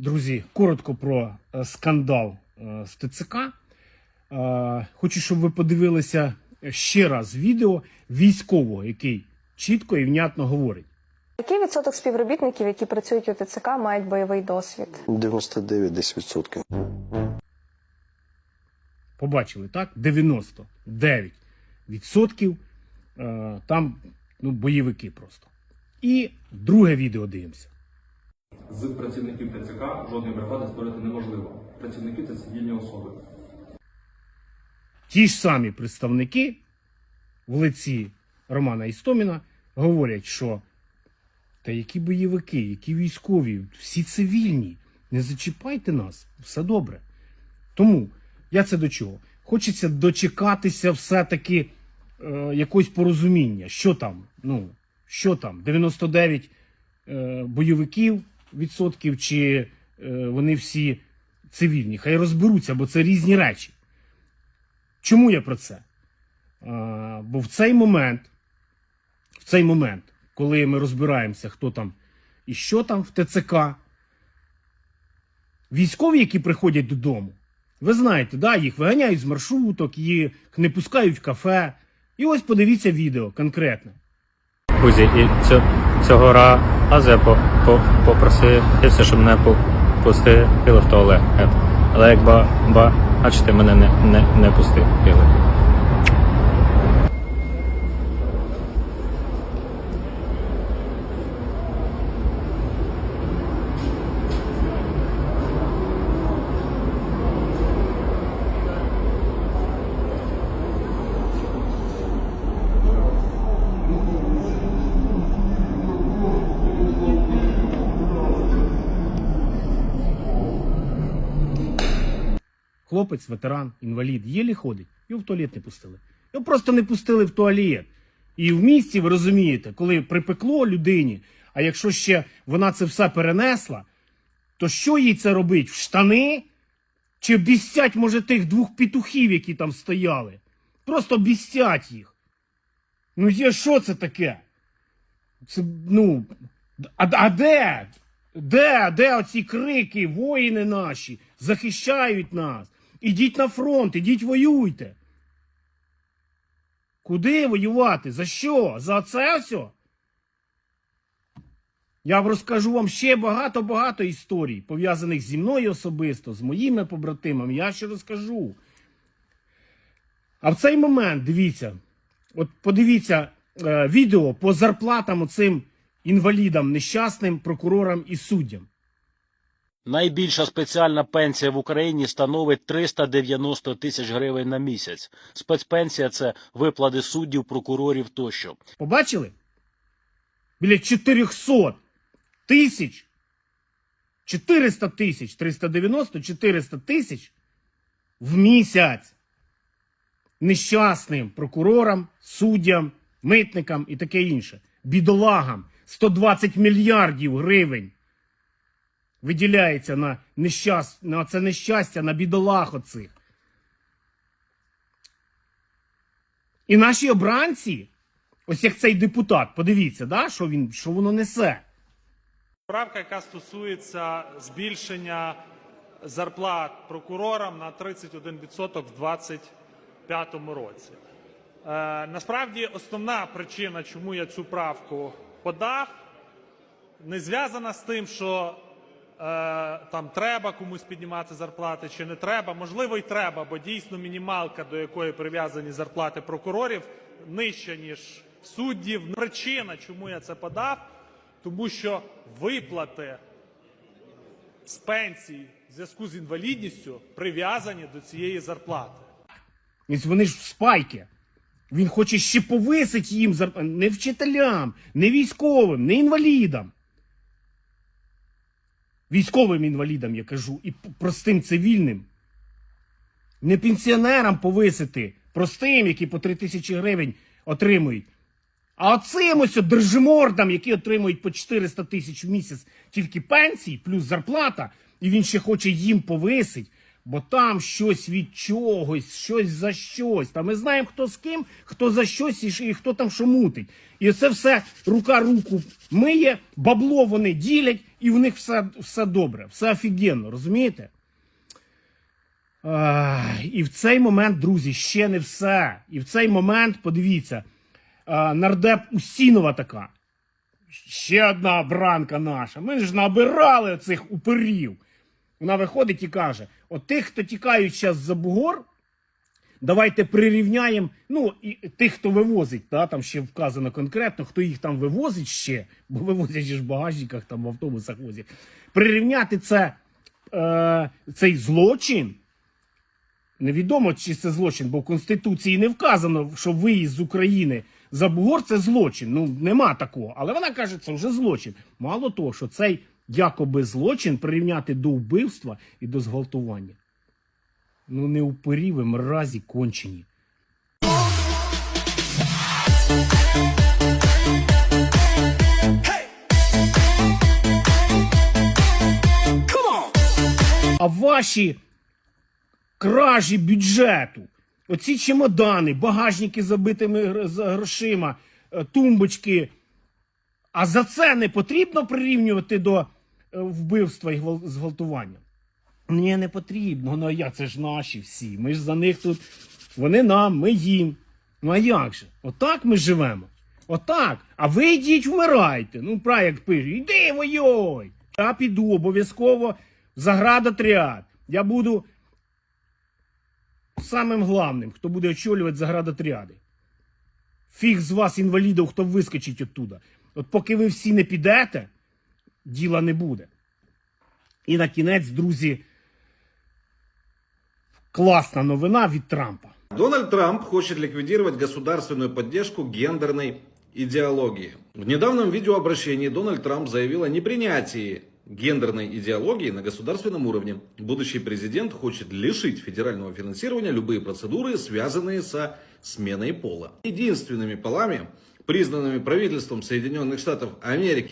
Друзі, коротко про е, скандал е, з ТЦК. Е, Хочу, щоб ви подивилися ще раз відео військового, який чітко і внятно говорить. Який відсоток співробітників, які працюють у ТЦК, мають бойовий досвід? 99 десь відсотків. Побачили, так? 99% е, там ну, бойовики просто. І друге відео дивимося. З працівників ТЦК жодної бригади створити неможливо. Працівники це цивільні особи. Ті ж самі представники в лиці Романа Істоміна говорять, що та які бойовики, які військові, всі цивільні, не зачіпайте нас, все добре. Тому я це до чого? Хочеться дочекатися все-таки е, якогось порозуміння. Що там? Ну, що там? 99 е, бойовиків відсотків, чи е, вони всі цивільні? Хай розберуться, бо це різні речі. Чому я про це? Бо в цей момент, в цей момент, коли ми розбираємося, хто там і що там в ТЦК, військові, які приходять додому, ви знаєте, да, їх виганяють з маршруток, їх не пускають в кафе. І ось подивіться відео конкретне. Кузі, і цього, цього разу по, по, попросився, щоб мене пустили в туалет. Але як ба, ба, бачите, мене не, не, не пустили. Хлопець, ветеран, інвалід, єлі ходить, його в туалет не пустили. Його просто не пустили в туалет. І в місті, ви розумієте, коли припекло людині, а якщо ще вона це все перенесла, то що їй це робить? В штани? Чи бістять, може, тих двох петухів, які там стояли? Просто бістять їх. Ну, є що це таке? Це, ну, а, а де? Де? Де оці крики, воїни наші захищають нас? Ідіть на фронт, ідіть воюйте. Куди воювати? За що? За це все? Я розкажу вам ще багато-багато історій, пов'язаних зі мною особисто, з моїми побратимами. Я ще розкажу. А в цей момент, дивіться, от подивіться е, відео по зарплатам оцим інвалідам, нещасним прокурорам і суддям. Найбільша спеціальна пенсія в Україні становить 390 тисяч гривень на місяць. Спецпенсія це виплати суддів, прокурорів тощо. Побачили? Біля 400 тисяч. 400 тисяч, 390, 400 тисяч в місяць нещасним прокурорам, суддям, митникам і таке інше. Бідолагам 120 мільярдів гривень виділяється на, нещаст... на це нещастя, на бідолах оцих. І наші обранці, ось як цей депутат, подивіться, да, що, він, що воно несе. Правка, яка стосується збільшення зарплат прокурорам на 31% в 2025 році. Е, насправді, основна причина, чому я цю правку подав, не зв'язана з тим, що там треба комусь піднімати зарплати чи не треба. Можливо, й треба, бо дійсно мінімалка, до якої прив'язані зарплати прокурорів, нижча, ніж суддів. Причина, чому я це подав, тому що виплати з пенсій в зв'язку з інвалідністю прив'язані до цієї зарплати. Вони ж в спайки. Він хоче ще повисити їм зарплату. Не вчителям, не військовим, не інвалідам. Військовим інвалідам я кажу, і простим цивільним. Не пенсіонерам повисити, простим, які по 3 тисячі гривень отримують. А оцим ось держимордам, які отримують по 400 тисяч в місяць тільки пенсії, плюс зарплата, і він ще хоче їм повисить, бо там щось від чогось, щось за щось. Та ми знаємо, хто з ким, хто за щось і, хто там що мутить. І це все рука руку миє, бабло вони ділять, і в них все, все добре, все офігенно, розумієте? А, і в цей момент, друзі, ще не все. І в цей момент, подивіться, а, нардеп Устінова така. Ще одна бранка наша. Ми ж набирали цих уперів. Вона виходить і каже: от тих, хто тікають зараз за бугор, давайте прирівняємо. Ну, і тих, хто вивозить, да, там ще вказано конкретно, хто їх там вивозить ще, бо вивозять ж в багажниках, там в автобусах возять. Прирівняти це, е, цей злочин. Невідомо, чи це злочин, бо в Конституції не вказано, що виїзд з України за бугор це злочин. Ну, нема такого. Але вона каже, це вже злочин. Мало того, що цей якоби злочин прирівняти до вбивства і до зґвалтування. Ну, не упирі ви мразі кончені. А ваші кражі бюджету, оці чемодани, багажники з забитими грошима, е, тумбочки. А за це не потрібно прирівнювати до вбивства і зґвалтування? Ні, не потрібно. Ну а як це ж наші всі. Ми ж за них тут. Вони нам, ми їм. Ну а як же? Отак ми живемо. Отак. А ви йдіть вмирайте. Ну, проект пише, йди воюй. Я піду обов'язково в заградотряд. Я буду самим главним, хто буде очолювати заградотряди. Фіг з вас, інвалідів, хто вискочить оттуда. От поки ви всі не підете, діла не буде. І на кінець, друзі, класна новина від Трампа. Дональд Трамп хочет ликвидировать государственную поддержку гендерной идеологии. В недавнем видеообращении Дональд Трамп заявил о непринятии гендерной идеологии на государственном уровне. Будущий президент хочет лишить федерального финансирования любые процедуры, связанные со сменой пола. Единственными полами, признанными правительством Соединенных Штатов Америки